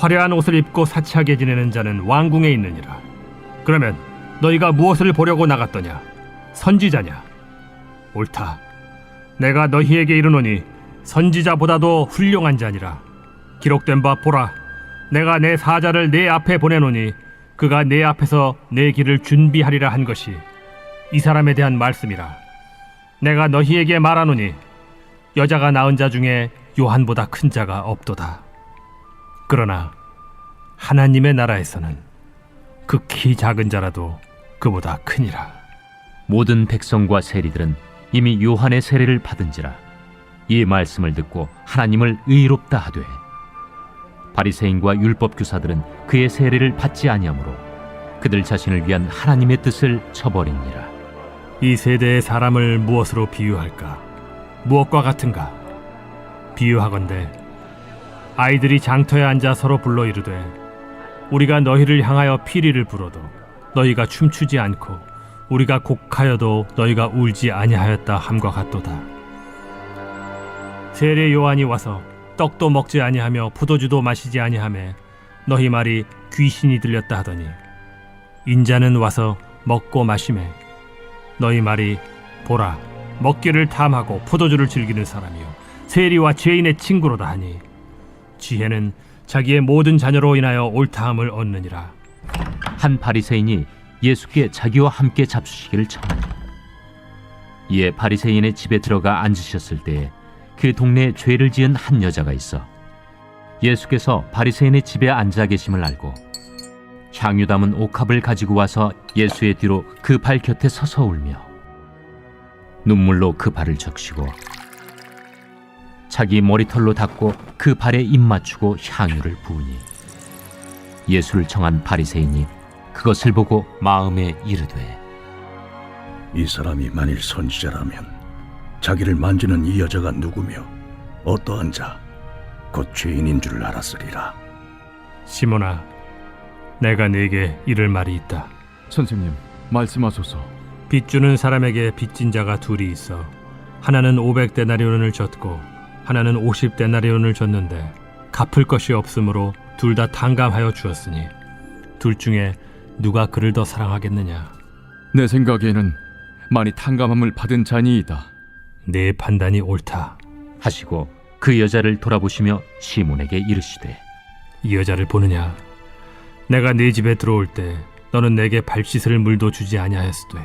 화려한 옷을 입고 사치하게 지내는 자는 왕궁에 있느니라. 그러면 너희가 무엇을 보려고 나갔더냐? 선지자냐? 옳다. 내가 너희에게 이르노니 선지자보다도 훌륭한 자니라. 기록된 바 보라, 내가 내 사자를 내 앞에 보내노니 그가 내 앞에서 내 길을 준비하리라 한 것이 이 사람에 대한 말씀이라. 내가 너희에게 말하노니 여자가 낳은 자 중에 요한보다 큰 자가 없도다. 그러나 하나님의 나라에서는 극히 작은 자라도 그보다 크니라. 모든 백성과 세리들은 이미 요한의 세례를 받은지라 이 말씀을 듣고 하나님을 의롭다 하되 바리새인과 율법 교사들은 그의 세례를 받지 아니하므로 그들 자신을 위한 하나님의 뜻을 쳐버리니라 이 세대의 사람을 무엇으로 비유할까? 무엇과 같은가? 비유하건대 아이들이 장터에 앉아 서로 불러 이르되 우리가 너희를 향하여 피리를 불어도 너희가 춤추지 않고 우리가 곡하여도 너희가 울지 아니하였다 함과 같도다. 세례 요한이 와서 떡도 먹지 아니하며 포도주도 마시지 아니하매 너희 말이 귀신이 들렸다 하더니 인자는 와서 먹고 마시매 너희 말이 보라 먹기를 탐하고 포도주를 즐기는 사람이요 세리와 죄인의 친구로다 하니 지혜는 자기의 모든 자녀로 인하여 옳다함을 얻느니라. 한 바리새인이 예수께 자기와 함께 잡수시기를 청하니 이에 바리새인의 집에 들어가 앉으셨을 때에 그 동네에 죄를 지은 한 여자가 있어 예수께서 바리새인의 집에 앉아 계심을 알고 향유 담은 옥합을 가지고 와서 예수의 뒤로 그 발 곁에 서서 울며 눈물로 그 발을 적시고 자기 머리털로 닦고 그 발에 입 맞추고 향유를 부으니 예수를 청한 바리새인이 그것을 보고 마음에 이르되 이 사람이 만일 선지자라면 자기를 만지는 이 여자가 누구며 어떠한 자, 곧 죄인인 줄 알았으리라. 시몬아 내가 네게 이를 말이 있다 선생님, 말씀하소서. 빚 주는 사람에게 빚진 자가 둘이 있어 하나는 500데나리온을 졌고 하나는 50데나리온을 졌는데 갚을 것이 없으므로 둘 다 탕감하여 주었으니 둘 중에 누가 그를 더 사랑하겠느냐 내 생각에는 많이 탕감함을 받은 자니이다. 내 판단이 옳다 하시고 그 여자를 돌아보시며 시몬에게 이르시되 이 여자를 보느냐 내가 네 집에 들어올 때 너는 내게 발 씻을 물도 주지 아니하였으되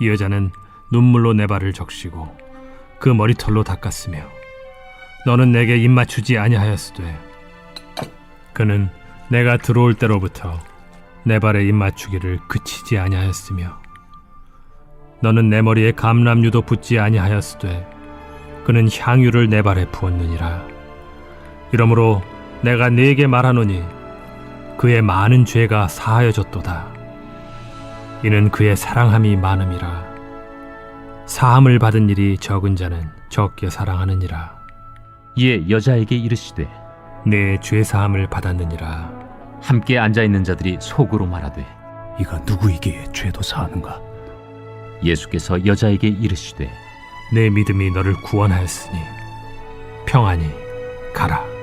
이 여자는 눈물로 내 발을 적시고 그 머리털로 닦았으며 너는 내게 입 맞추지 아니하였으되 그는 내가 들어올 때로부터 내 발에 입 맞추기를 그치지 아니하였으며 너는 내 머리에 감람유도 붓지 아니하였으되 그는 향유를 내 발에 부었느니라 이러므로 내가 네게 말하노니 그의 많은 죄가 사하여졌도다. 이는 그의 사랑함이 많음이라. 사함을 받은 일이 적은 자는 적게 사랑하느니라. 이에 여자에게 이르시되 내 죄 사함을 받았느니라. 함께 앉아 있는 자들이 속으로 말하되 이가 누구이기에 죄도 사하는가? 예수께서 여자에게 이르시되 내 믿음이 너를 구원하였으니 평안히 가라.